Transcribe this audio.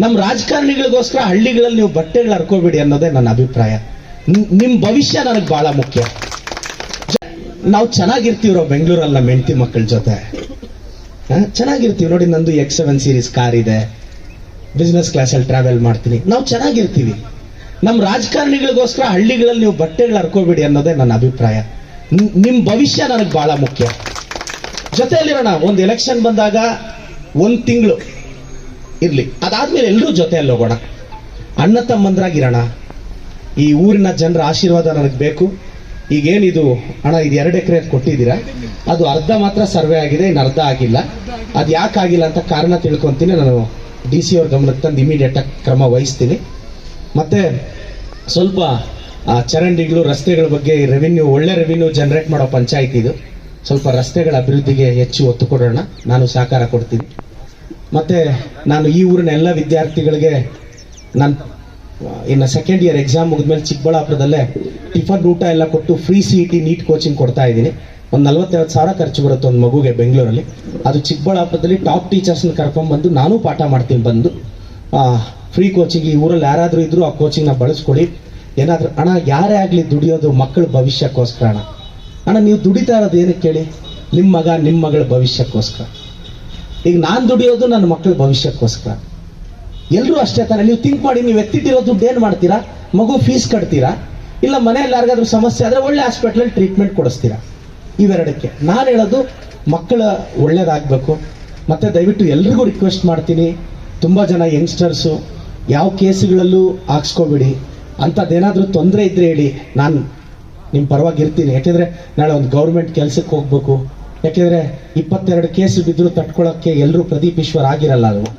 ನಮ್ಮ ರಾಜಕಾರಣಿಗಳಿಗೋಸ್ಕರ ಹಳ್ಳಿಗಳಲ್ಲಿ ನೀವು ಬಟ್ಟೆಗಳು ಹರ್ಕೋಬೇಡಿ ಅನ್ನೋದೇ ನನ್ನ ಅಭಿಪ್ರಾಯ. ನಿಮ್ಮ ಭವಿಷ್ಯ ನನಗೆ ಬಹಳ ಮುಖ್ಯ. ನಾವು ಚೆನ್ನಾಗಿರ್ತೀವ್ರೋ ಬೆಂಗಳೂರಲ್ಲಿ ನಮ್ಮ ಹೆಂಡತಿ ಮಕ್ಕಳ ಜೊತೆ? ಚೆನ್ನಾಗಿರ್ತೀವಿ. ನೋಡಿ ನಂದು ಎಕ್ಸ್ ಸೆವೆನ್ ಸೀರೀಸ್ ಕಾರ್ ಇದೆ. ಬಿಸ್ನೆಸ್ ಕ್ಲಾಸಲ್ಲಿ ಟ್ರಾವೆಲ್ ಮಾಡ್ತೀನಿ. ನಾವು ಚೆನ್ನಾಗಿರ್ತೀವಿ. ನಮ್ಮ ರಾಜಕಾರಣಿಗಳಿಗೋಸ್ಕರ ಹಳ್ಳಿಗಳಲ್ಲಿ ನೀವು ಬಟ್ಟೆಗಳು ಹರ್ಕೋಬೇಡಿ ಅನ್ನೋದೇ ನನ್ನ ಅಭಿಪ್ರಾಯ. ನಿಮ್ಮ ಭವಿಷ್ಯ ನನಗೆ ಬಹಳ ಮುಖ್ಯ. ಜೊತೆಯಲ್ಲಿರೋಣ, ಒಂದು ಎಲೆಕ್ಷನ್ ಬಂದಾಗ ಒಂದು ತಿಂಗಳು. ಇರ್ಲಿ. ಅದಾದ್ಮೇಲೆ ಎಲ್ಲರೂ ಜೊತೆಯಲ್ಲಿ ಹೋಗೋಣ. ಅಣ್ಣ ತಮ್ಮಂದ್ರಾಗಿರೋಣ. ಈ ಊರಿನ ಜನರ ಆಶೀರ್ವಾದ ನನಗೆ ಬೇಕು. ಈಗೇನಿದು ಹಣ ಇದು ಎರಡು ಎಕರೆ ಕೊಟ್ಟಿದ್ದೀರಾ? ಅದು ಅರ್ಧ ಮಾತ್ರ ಸರ್ವೆ ಆಗಿದೆ, ಇನ್ನು ಅರ್ಧ ಆಗಿಲ್ಲ. ಅದು ಯಾಕೆ ಆಗಿಲ್ಲ ಅಂತ ಕಾರಣ ತಿಳ್ಕೊತೀನಿ. ನಾನು ಡಿ ಸಿ ಅವ್ರ ಗಮನಕ್ಕೆ ತಂದು ಇಮಿಡಿಯೇಟ್ ಆಗಿ ಕ್ರಮ ವಹಿಸ್ತೀನಿ. ಮತ್ತೆ ಸ್ವಲ್ಪ ಚರಂಡಿಗಳು, ರಸ್ತೆಗಳ ಬಗ್ಗೆ ರೆವಿನ್ಯೂ ಒಳ್ಳೆ ರೆವಿನ್ಯೂ ಜನರೇಟ್ ಮಾಡೋ ಪಂಚಾಯಿತಿ ಇದು. ಸ್ವಲ್ಪ ರಸ್ತೆಗಳ ಅಭಿವೃದ್ಧಿಗೆ ಹೆಚ್ಚು ಒತ್ತು ಕೊಡೋಣ. ನಾನು ಸಹಕಾರ ಕೊಡ್ತೀನಿ. ಮತ್ತೆ ನಾನು ಈ ಊರಿನ ಎಲ್ಲ ವಿದ್ಯಾರ್ಥಿಗಳಿಗೆ ನಾನು, ಇನ್ನು ಸೆಕೆಂಡ್ ಇಯರ್ ಎಕ್ಸಾಮ್ ಮುಗಿದ್ಮೇಲೆ ಚಿಕ್ಕಬಳ್ಳಾಪುರದಲ್ಲೇ ಟಿಫನ್ ಊಟ ಎಲ್ಲ ಕೊಟ್ಟು free C T NEET coaching ಕೊಡ್ತಾ ಇದ್ದೀನಿ. ಒಂದು ನಲ್ವತ್ತೈವತ್ತು ಸಾವಿರ ಖರ್ಚು ಬರುತ್ತೆ ಒಂದು ಮಗುಗೆ ಬೆಂಗಳೂರಲ್ಲಿ. ಅದು ಚಿಕ್ಕಬಳ್ಳಾಪುರದಲ್ಲಿ ಟಾಪ್ ಟೀಚರ್ಸ್ನ ಕರ್ಕೊಂಬಂದು ನಾನು ಪಾಠ ಮಾಡ್ತೀನಿ ಬಂದು. ಫ್ರೀ ಕೋಚಿಂಗ್ ಈ ಊರಲ್ಲಿ ಯಾರಾದರೂ ಇದ್ದರೂ ಆ ಕೋಚಿಂಗ್ನ ಬಳಸ್ಕೊಳ್ಳಿ. ಏನಾದರೂ, ಅಣ್ಣ, ಯಾರೇ ಆಗಲಿ ದುಡಿಯೋದು ಮಕ್ಕಳ ಭವಿಷ್ಯಕ್ಕೋಸ್ಕರ ಅಣ್ಣ. ಅಣ್ಣ, ನೀವು ದುಡಿತಾ ಇರೋದು ಏನಕ್ಕೆ ಕೇಳಿ ನಿಮ್ಮ ಮಗ, ನಿಮ್ಮ ಮಗಳ ಭವಿಷ್ಯಕ್ಕೋಸ್ಕರ. ಈಗ ನಾನು ದುಡಿಯೋದು ನನ್ನ ಮಕ್ಕಳ ಭವಿಷ್ಯಕ್ಕೋಸ್ಕರ. ಎಲ್ಲರೂ ಅಷ್ಟೇ ತಾನೆ, ನೀವು ಥಿಂಕ್ ಮಾಡಿ, ನೀವು ಎತ್ತಿಟ್ಟಿರೋ ದುಡ್ಡು ಏನು ಮಾಡ್ತೀರಾ? ಮಗು ಫೀಸ್ ಕಟ್ತೀರಾ? ಇಲ್ಲ ಮನೆಯಲ್ಲಿ ಯಾರಿಗಾದ್ರೂ ಸಮಸ್ಯೆ ಆದರೆ ಒಳ್ಳೆ ಹಾಸ್ಪಿಟ್ಲಲ್ಲಿ ಟ್ರೀಟ್ಮೆಂಟ್ ಕೊಡಿಸ್ತೀರಾ? ಇವೆರಡಕ್ಕೆ. ನಾನು ಹೇಳೋದು ಮಕ್ಕಳ ಒಳ್ಳೇದಾಗಬೇಕು. ಮತ್ತು ದಯವಿಟ್ಟು ಎಲ್ರಿಗೂ ರಿಕ್ವೆಸ್ಟ್ ಮಾಡ್ತೀನಿ. ತುಂಬ ಜನ ಯಂಗ್ಸ್ಟರ್ಸು ಯಾವ ಕೇಸುಗಳಲ್ಲೂ ಹಾಕ್ಸ್ಕೋಬೇಡಿ. ಅಂಥದ್ದೇನಾದರೂ ತೊಂದರೆ ಇದ್ದರೆ ಹೇಳಿ. ನಾನು ನಿಮ್ಮ ಪರವಾಗಿ ಇರ್ತೀನಿ. ಯಾಕೆಂದರೆ ನಾಳೆ ಒಂದು ಗೌರ್ಮೆಂಟ್ ಕೆಲಸಕ್ಕೆ ಹೋಗ್ಬೇಕು. ಯಾಕೆಂದರೆ ಇಪ್ಪತ್ತೆರಡು ಕೇಸು ಬಿದ್ದರೂ ತಟ್ಕೊಳ್ಳೋಕ್ಕೆ ಎಲ್ಲರೂ ಪ್ರದೀಪ್ ಈಶ್ವರ್ ಆಗಿರಲ್ಲ ಅಲ್ವಾ.